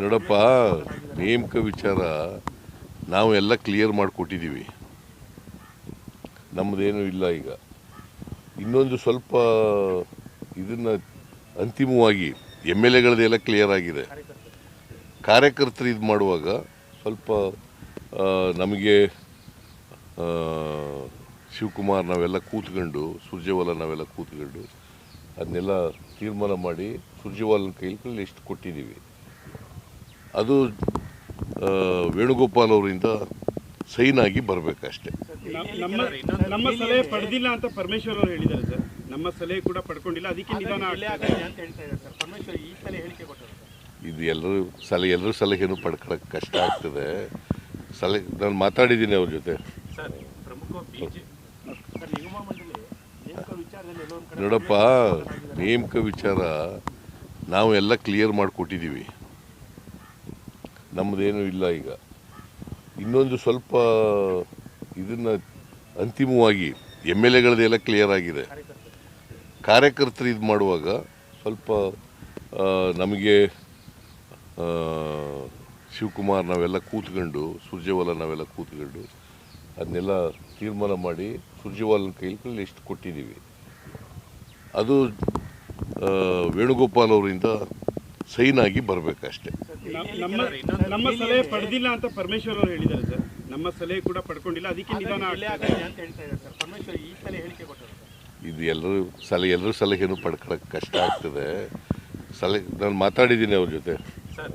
ನೋಡಪ್ಪ ನೇಮಕ ವಿಚಾರ ನಾವು ಎಲ್ಲ ಕ್ಲಿಯರ್ ಮಾಡಿಕೊಟ್ಟಿದ್ದೀವಿ ನಮ್ಮದೇನು ಇಲ್ಲ ಈಗ. ಇನ್ನೊಂದು ಸ್ವಲ್ಪ ಇದನ್ನು ಅಂತಿಮವಾಗಿ ಎಂ ಎಲ್ ಎಗಳದೆಲ್ಲ ಕ್ಲಿಯರ್ ಆಗಿದೆ. ಕಾರ್ಯಕರ್ತರು ಇದು ಮಾಡುವಾಗ ಸ್ವಲ್ಪ ನಮಗೆ ಶಿವಕುಮಾರ್ ನಾವೆಲ್ಲ ಕೂತ್ಕೊಂಡು ಸುರ್ಜೇವಾಲ ನಾವೆಲ್ಲ ಕೂತ್ಕೊಂಡು ಅದನ್ನೆಲ್ಲ ತೀರ್ಮಾನ ಮಾಡಿ ಸುರ್ಜೇವಾಲನ ಕೈಲಿ ಲಿಸ್ಟ್ ಕೊಟ್ಟಿದ್ದೀವಿ. ಅದು ವೇಣುಗೋಪಾಲ್ ಅವರಿಂದ ಸೈನ್ ಆಗಿ ಬರಬೇಕಷ್ಟೆ. ನಮ್ಮ- ನಮ್ಮ ನಮ್ಮ ಸಲಹೆ ಪಡೆದಿಲ್ಲ ಅಂತ ಪರಮೇಶ್ವರ್ ಅವರು ಹೇಳಿದ್ದಾರೆ ಸರ್. ನಮ್ಮ ಸಲಹೆ ಕೂಡ ಪಡ್ಕೊಂಡಿಲ್ಲ ಅದಕ್ಕೆ ನಿಧಾನ ಅಂತ ಹೇಳ್ತಾ ಇದ್ದಾರೆ ಸರ್. ಪರಮೇಶ್ವರ್ ಈ ಸಲ ಹೇಳಿಕೆ ಕೊಟ್ಟರು ಇದು ಎಲ್ಲರೂ ಸಲಹೆ ಎಲ್ಲರೂ ಸಲಹೆಯನ್ನು ಪಡ್ಕೊಳಕ್ಕೆ ಕಷ್ಟ ಆಗ್ತದೆ. ಸಲಹೆ ನಾನು ಮಾತಾಡಿದ್ದೀನಿ ಅವ್ರ ಜೊತೆ. ಸರ್ ಪ್ರಮುಖ ನೋಡಪ್ಪ, ನೇಮಕ ವಿಚಾರ ನಾವು ಎಲ್ಲ ಕ್ಲಿಯರ್ ಮಾಡಿಕೊಟ್ಟಿದ್ದೀವಿ. ನಮ್ಮದೇನು ಇಲ್ಲ ಈಗ. ಇನ್ನೊಂದು ಸ್ವಲ್ಪ ಇದನ್ನು ಅಂತಿಮವಾಗಿ ಎಂ ಎಲ್ ಎಗಳದೆಲ್ಲ ಕ್ಲಿಯರ್ ಆಗಿದೆ. ಕಾರ್ಯಕರ್ತರು ಇದು ಮಾಡುವಾಗ ಸ್ವಲ್ಪ ನಮಗೆ ಶಿವಕುಮಾರ್ ನಾವೆಲ್ಲ ಕೂತ್ಕೊಂಡು, ಸುರ್ಜೇವಾಲ ನಾವೆಲ್ಲ ಕೂತ್ಕೊಂಡು, ಅದನ್ನೆಲ್ಲ ತೀರ್ಮಾನ ಮಾಡಿ ಸುರ್ಜೇವಾಲನ ಕೈಲಿ ಲಿಸ್ಟ್ ಕೊಟ್ಟಿದ್ದೀವಿ. ಅದು ವೇಣುಗೋಪಾಲ್ ಅವರಿಂದ ಸೈನ್ ಆಗಿ ಬರಬೇಕಷ್ಟೆ. ನಮ್ಮ- ನಮ್ಮ ಸಲಹೆ ಪಡೆದಿಲ್ಲ ಅಂತ ಪರಮೇಶ್ವರ್ ಅವರು ಹೇಳಿದ್ದಾರೆ ಸರ್. ನಮ್ಮ ಸಲಹೆ ಕೂಡ ಪಡ್ಕೊಂಡಿಲ್ಲ. ಅದಕ್ಕೆ ನಿಧಾನ ಅಂತ ಹೇಳ್ತಾ ಇದ್ದಾರೆ ಸರ್. ಪರಮೇಶ್ವರ್ ಈ ಸಲ ಹೇಳಿಕೆ ಕೊಟ್ಟರು ಇದು ಎಲ್ಲರೂ ಸಲಹೆ ಎಲ್ಲರೂ ಸಲಹೆಯನ್ನು ಪಡ್ಕೊಳಕ್ಕೆ ಕಷ್ಟ ಆಗ್ತದೆ. ಸಲಹೆ ನಾನು ಮಾತಾಡಿದ್ದೀನಿ ಅವ್ರ ಜೊತೆ. ಸರ್